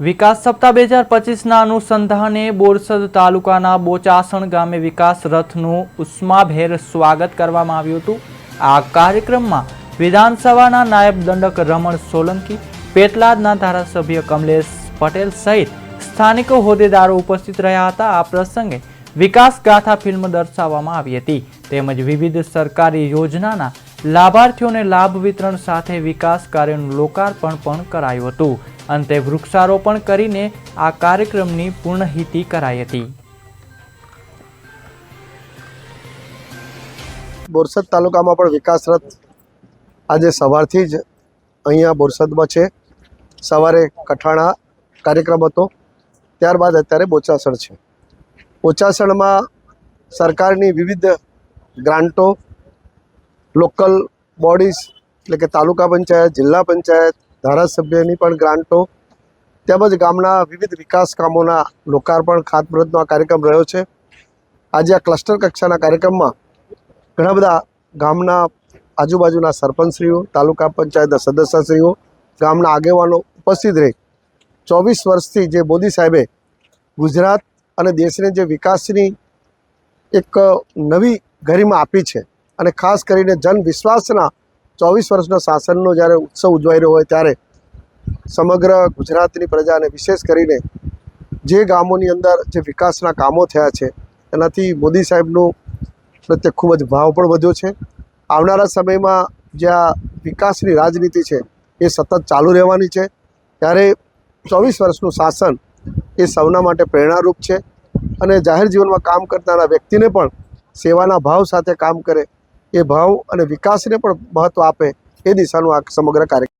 વિકાસ સપ્તાહ બે હજાર પચીસના અનુસંધાને બોરસદ તાલુકાના બોચાસણ ગામે વિકાસ રથનું ઉષ્માભેર સ્વાગત કરવામાં આવ્યું હતું. આ કાર્યક્રમમાં વિધાનસભાના નાયબ દંડક રમણ સોલંકી, પેટલાદના ધારાસભ્ય કમલેશ પટેલ સહિત સ્થાનિક હોદ્દેદારો ઉપસ્થિત રહ્યા હતા. આ પ્રસંગે વિકાસ ગાથા ફિલ્મ દર્શાવવામાં આવી હતી. તેમજ વિવિધ સરકારી યોજનાના લાભાર્થીઓને લાભ વિતરણ સાથે વિકાસ કાર્યનું લોકાર્પણ પણ કરાયું હતું. અંતે વૃક્ષારોપણ કરીને આ કાર્યક્રમની પૂર્ણહિતિ કરાઈ હતી. બોરસદ તાલુકામાં પણ વિકાસ રથ આજે સવારથી જ અહીંયા બોરસદમાં છે. સવારે કઠાણા કાર્યક્રમ હતો. ત્યારબાદ અત્યારે બોચાસણ છે. બોચાસણમાં સરકારની વિવિધ ગ્રાન્ટો, લોકલ બોડીઝ, એટલે કે તાલુકા પંચાયત, જિલ્લા પંચાયત ધારાસભ્યની પણ ગ્રાન્ટો તેમજ ગામના વિવિધ વિકાસ કામોના લોકાર્પણ, ખાતમુહૂર્તનો આ કાર્યક્રમ રહ્યો છે. આજે આ ક્લસ્ટર કક્ષાના કાર્યક્રમમાં ઘણા બધા ગામના આજુબાજુના સરપંચશ્રીઓ, તાલુકા પંચાયતના સદસ્યશ્રીઓ, ગામના આગેવાનો ઉપસ્થિત રહી. ચોવીસ વર્ષથી જે મોદી સાહેબે ગુજરાત અને દેશને જે વિકાસની એક નવી ગરિમા આપી છે અને ખાસ કરીને જન વિશ્વાસના ચોવીસ વર્ષના શાસનનો જ્યારે ઉત્સવ ઉજવાઈ રહ્યો હોય ત્યારે સમગ્ર ગુજરાતની પ્રજાને વિશેષ કરીને જે ગામોની અંદર જે વિકાસના કામો થયા છે, એનાથી મોદી સાહેબનું પ્રત્યે ખૂબ જ ભાવ પણ વધ્યો છે. આવનારા સમયમાં જ્યાં વિકાસની રાજનીતિ છે, એ સતત ચાલુ રહેવાની છે. ત્યારે ચોવીસ વર્ષનું શાસન એ સૌના માટે પ્રેરણારૂપ છે અને જાહેર જીવનમાં કામ કરનારા વ્યક્તિને પણ સેવાના ભાવ સાથે કામ કરે એ ભાવ અને વિકાસને પણ મહત્ત્વ આપે એ દિશાનું આ સમગ્ર કાર્ય